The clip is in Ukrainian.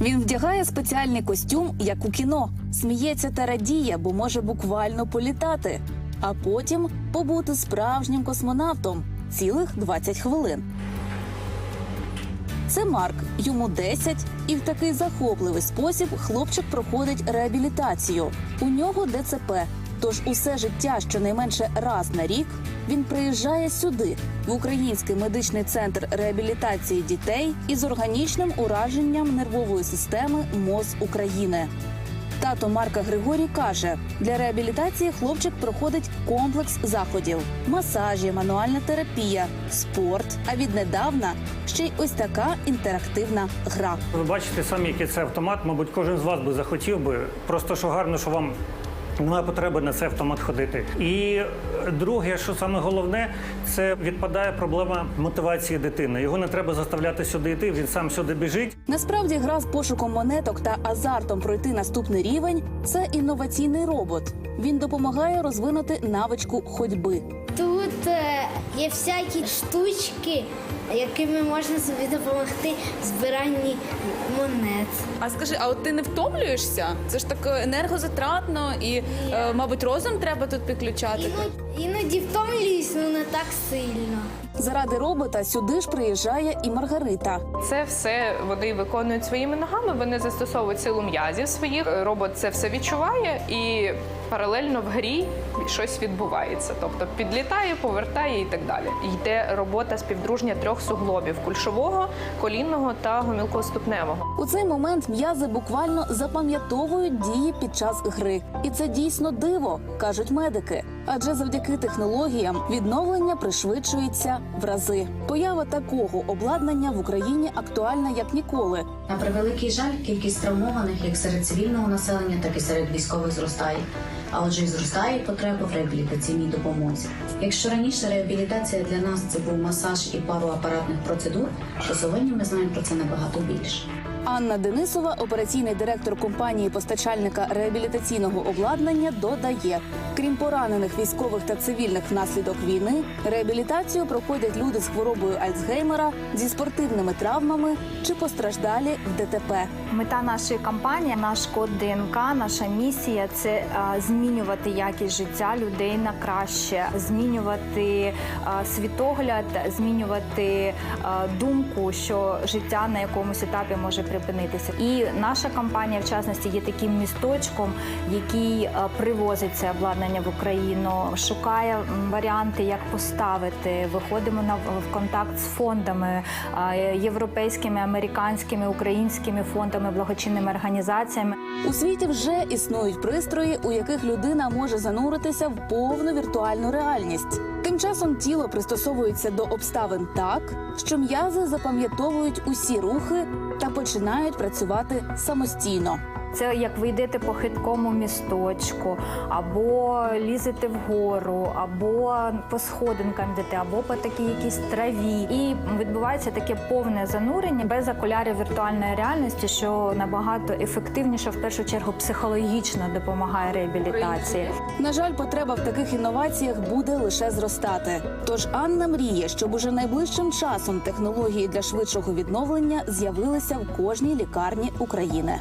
Одягає спеціальний костюм, як у кіно, сміється та радіє, бо може буквально політати, а потім побути справжнім космонавтом цілих 20 хвилин. Це Марк, йому 10, і в такий захопливий спосіб хлопчик проходить реабілітацію. У нього ДЦП. Тож усе життя, щонайменше раз на рік, він приїжджає сюди, в Український медичний центр реабілітації дітей із органічним ураженням нервової системи МОЗ України. Тато Марка Григорій каже, для реабілітації хлопчик проходить комплекс заходів: масажі, мануальна терапія, спорт. А віднедавна ще й ось така інтерактивна гра. Ви бачите самі, який це автомат. Мабуть, кожен з вас би захотів би. Просто що гарно, що вам немає потреби на цей автомат ходити. І друге, що саме головне, це відпадає проблема мотивації дитини. Його не треба заставляти сюди йти. Він сам сюди біжить. Насправді гра з пошуком монеток та азартом пройти наступний рівень це інноваційний робот. Він допомагає розвинути навичку ходьби. Тут е, є всякі штучки, якими можна собі допомогти в збиранні монет. А скажи, а от ти не втомлюєшся? Це ж так е, енергозатратно і, е, мабуть, розум треба тут підключати. Іноді, втомлююсь, але не так сильно. Заради робота сюди ж приїжджає і Маргарита. Це все вони виконують своїми ногами. Вони застосовують силу м'язів своїх. Робот це все відчуває і паралельно в грі щось відбувається. Тобто підлітає, повертає і так далі. Йде робота співдружня трьох суглобів: кульшового, колінного та гомілкоступневого. У цей момент м'язи буквально запам'ятовують дії під час гри, і це дійсно диво, кажуть медики. Адже завдяки технологіям відновлення пришвидшується в рази. Поява такого обладнання в Україні актуальна як ніколи. На превеликий жаль, кількість травмованих як серед цивільного населення, так і серед військових зростає. А отже, зростає потреба в реабілітаційній допомозі. Якщо раніше реабілітація для нас це був масаж і пару апаратних процедур, то сьогодні ми знаємо про це набагато більше. Анна Денисова, операційний директор компанії постачальника реабілітаційного обладнання, додає: крім поранених військових та цивільних внаслідок війни, реабілітацію проходять люди з хворобою Альцгеймера, зі спортивними травмами чи постраждалі в ДТП. Мета нашої кампанії, наш код ДНК, наша місія це змінювати якість життя людей на краще, змінювати світогляд, змінювати думку, що життя на якомусь етапі може припинитися. І наша кампанія, в частності, є таким місточком, який привозить це обладнання в Україну, шукає варіанти, як поставити. Виходимо на в контакт з фондами європейськими, американськими, українськими фондами, благочинними організаціями. У світі вже існують пристрої, у яких людина може зануритися в повну віртуальну реальність. Тим часом тіло пристосовується до обставин так, що м'язи запам'ятовують усі рухи починають працювати самостійно. Це як ви йдете по хиткому місточку, або лізете вгору, або по сходинкам йдете, або по такій якійсь траві. І відбувається таке повне занурення без окулярів віртуальної реальності, що набагато ефективніше, в першу чергу, психологічно допомагає реабілітації. На жаль, потреба в таких інноваціях буде лише зростати. Тож Анна мріє, щоб уже найближчим часом технології для швидшого відновлення з'явилися в кожній лікарні України.